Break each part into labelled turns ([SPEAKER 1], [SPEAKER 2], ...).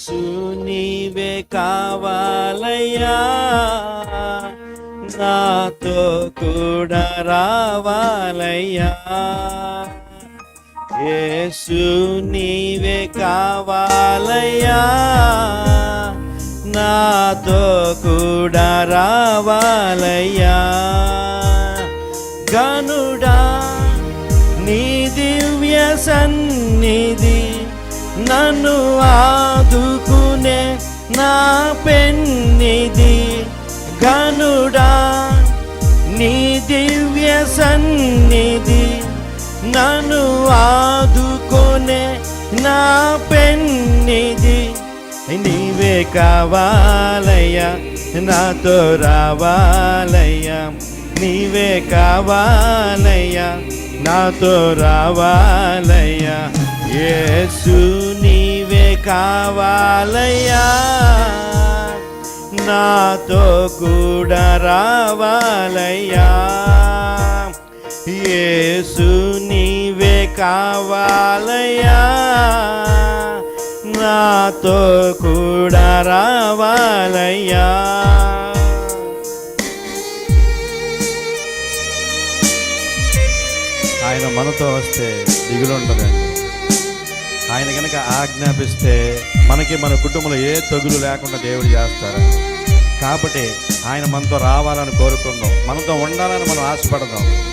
[SPEAKER 1] యేసు నీవే కావాలయ్యా. నాతో కూడా రావాలయ్యా. యేసు నీవే కావాలయ్యా. నాతో కూడా రావాలయ్యా. గనుడా నీ దివ్య సన్నిధి నన్ను ఆదుకునే నా పెన్నిది గనుడా నీ దివ్య సన్నిధి నన్ను ఆదుకునే నా పెన్నిది నీవే కావాలయ్యా నాతో రావాలయ్యా నీవే కావాలయ్యా నాతో రావాలయ్యా. యేసు నీవే కావాలయ్యా. నాతో కూడా రావాలయ్యా. యేసు నీవే కావాలయ్యా. నాతో కూడా రావాలయ్యా. ఆయన మనతో వస్తే దిగులు ఉండదండి ఆయన కనుక ఆజ్ఞాపిస్తే మనకి మన కుటుంబంలో ఏ తగులు లేకుండా దేవుడు చేస్తారు కాబట్టి ఆయన మనతో రావాలని కోరుకుందాం. మనతో ఉండాలని మనం ఆశపడదాం.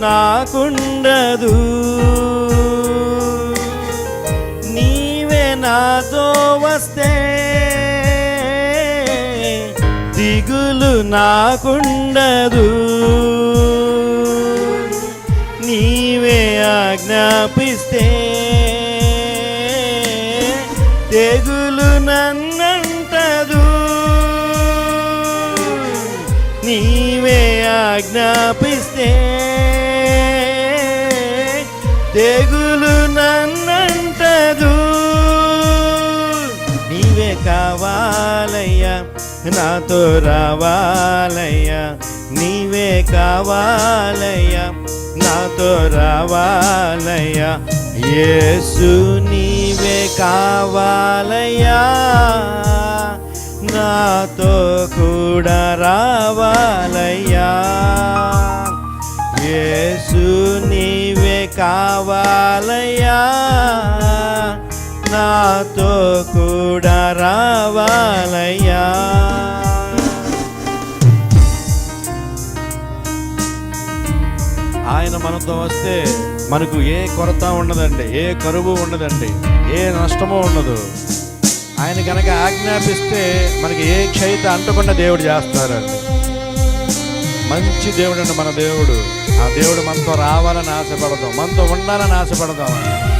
[SPEAKER 1] నాకుండదు. నీవే నాతో వస్తే దిగులు నాకుండదు. నీవే ఆజ్ఞాపిస్తే తెగులు నన్నంటదు. నీవే ఆజ్ఞాపిస్తే కావాలయ్యా నాతో రావాలయ్యా నీవే కావాలయ్యా నాతో రావాలయ్యా యేసు నీవే కావాలయ్యా నాతో కూడా రావాలయ్యా. యేసు నీవే కావాలయ్యా. నాతో కూడా రావాలయ్యా. ఆయన మనతో వస్తే మనకు ఏ కొరత ఉండదండి ఏ కరువు ఉండదండి ఏ నష్టము ఉండదు. ఆయన కనుక ఆజ్ఞాపిస్తే మనకి ఏ క్షయిత అంటకుండా దేవుడు చేస్తారండి మంచి దేవుడు అండి మన దేవుడు. ఆ దేవుడు మనతో రావాలని ఆశపడదాం మనతో ఉండాలని ఆశపడదాం.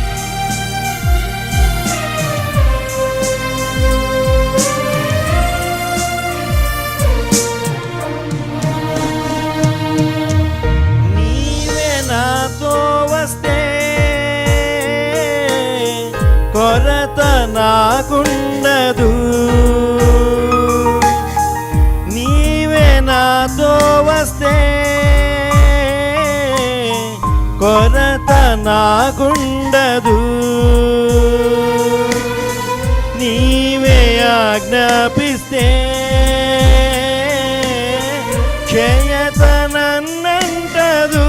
[SPEAKER 1] వస్తే కొరత నాకుండదు. నీవే ఆజ్ఞాపిస్తే. క్షయత నన్నంటదు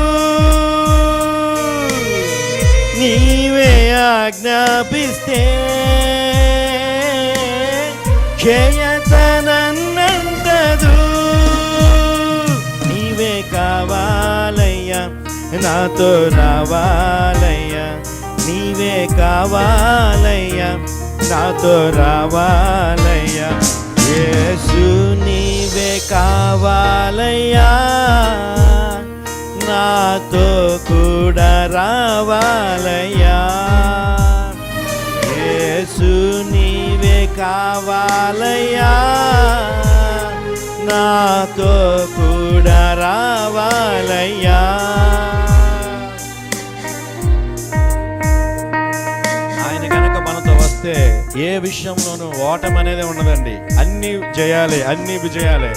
[SPEAKER 1] నీవే ఆజ్ఞాపిస్తే. క్షయతనన్నంటదు నాతో రావాలయ్యా నీవే కావాలయ్యా నాతో రావాలయ్యా. యేసు నీవే కావాలయ్యా నాతో కూడా రావాలయ్యా. యేసు నీవే కావాలయ్యా నాతో కూడా రావాలయ్యా. చేస్తే ఏ విషయంలోనూ ఓటం అనేది ఉండదండి. అన్ని జయాలే అన్ని విజయాలే.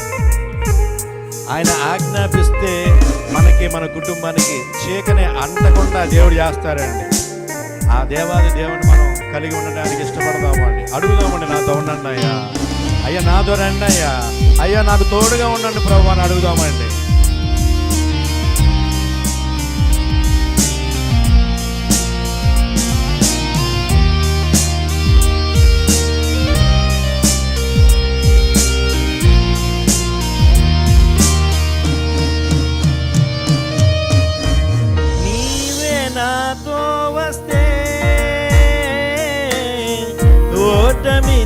[SPEAKER 1] ఆయన ఆజ్ఞాపిస్తే మనకి మన కుటుంబానికి చీకని అంటకుండా దేవుడు చేస్తారండి ఆ దేవాది దేవుని మనం కలిగి ఉండడానికి ఇష్టపడదామండి అడుగుదామండి నాతో ఉండండి అయ్యా. అయ్యా నాతో రండి అయ్యా. అయ్యా నాకు తోడుగా ఉండండి ప్రభు అని అడుగుదామండి.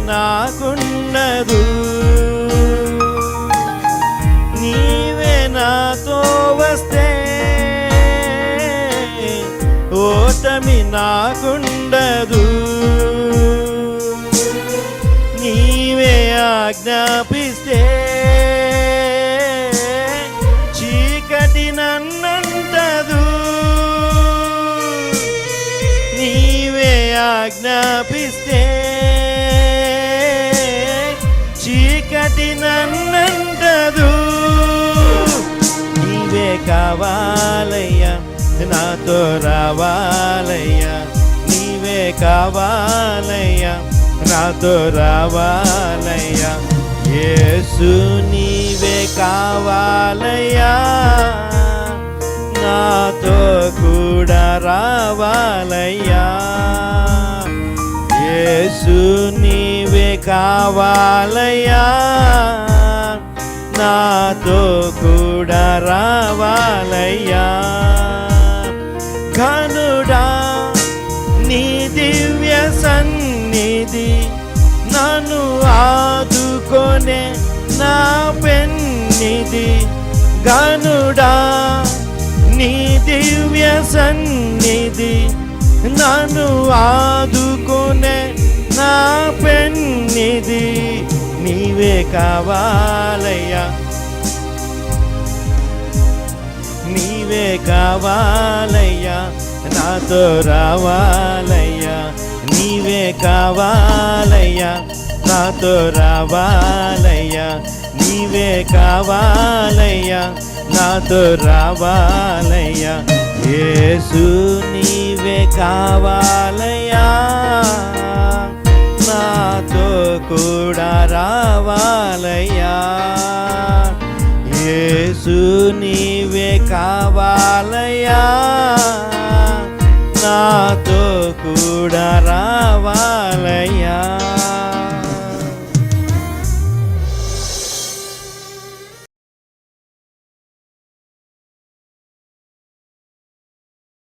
[SPEAKER 1] నాకున్నదు. నీవే నాతో వస్తే ఓటమి నాకుండదు. నీవే ఆజ్ఞాపిస్తే చీకటి నన్నంటదు. నీవే కావాలయ్యా నాతో రావాలయ్యా. నీవే కావాలయ్యా నాతో రావాలయ్యా. యేసు నీవే కావాలయ్యా. నాతో కూడా రావాలయ్యా. యేసు నీవే కావాలయ్యా. నాతో కూడా రావాలయ్యా. కనుడా నీ దివ్య సన్నిధి నన్ను ఆదుకొనే నా పెన్నిది గనుడా నీ దివ్య సన్నిధి నన్ను ఆదుకునే నా పెన్నిది నీవే కావాలయ్యా. నీవే కావాలయ్యా నాతో రావాలయ్యా. నీవే కావాలయ్యా నాతో రావాలయ్యా. నీవే కావాలయ్యా నాతో రావాలయ్యా. యేసు నీవే నాతో కూడా రావాలయ్యా. యేసు నీవే కావాలయ్యా. నాతో కూడా రా